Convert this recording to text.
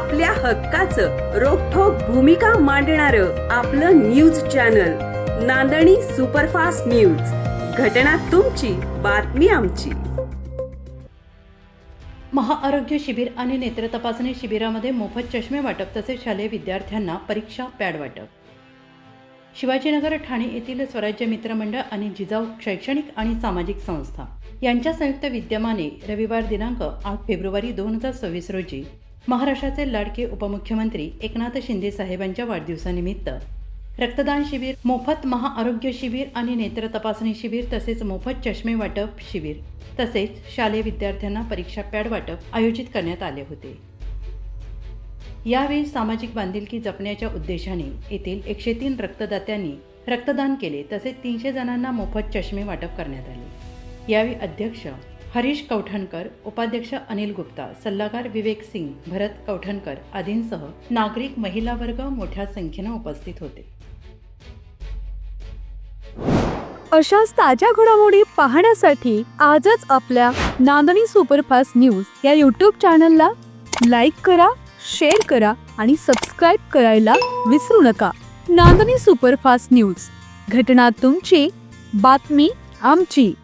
आपल्या हक्काचं रोखोक भूमिका मांडणार आपलं news channel Nandani superfast news. घटना तुमची बातमी आमची. महाआरोग्य शिबिर आणि नेत्र तपासणी शिबिरामध्ये मोफत चष्मे वाटप तसेच शालेय विद्यार्थ्यांना परीक्षा पॅड वाटप. शिवाजीनगर ठाणे येथील स्वराज्य मित्र मंडळ आणि जिजाऊ शैक्षणिक आणि सामाजिक संस्था यांच्या संयुक्त विद्यमाने रविवार दिनांक आठ फेब्रुवारी दोन हजार सव्वीस रोजी महाराष्ट्राचे लाडके उपमुख्यमंत्री एकनाथ शिंदे साहेबांच्या वाढदिवसानिमित्त रक्तदान शिबिर मोफत महाआरोग्य शिबिर आणि नेत्र तपासणी शिबिर तसेच मोफत चष्मे वाटप शिबिर तसेच शालेय विद्यार्थ्यांना परीक्षा पॅड वाटप आयोजित करण्यात आले होते. यावेळी सामाजिक बांधिलकी जपण्याच्या उद्देशाने येथील एकशे तीन रक्तदात्यांनी रक्तदान केले तसेच तीनशे जणांना मोफत चष्मे वाटप करण्यात आले. यावेळी अध्यक्ष हरीश कौठणकर उपाध्यक्ष अनिल गुप्ता सल्लागार विवेक सिंग भरत कौठणकर आदींसह नागरिक महिला वर्ग मोठ्या संख्येनं उपस्थित होते. अशाच ताज्या घडामोडी पाहण्यासाठी आजच आपल्या नांदणी सुपरफास्ट न्यूज या यूट्यूब चॅनलला लाईक करा शेअर करा आणि सबस्क्राईब करायला विसरू नका. Nandani superfast news. घटना तुमची बातमी आमची.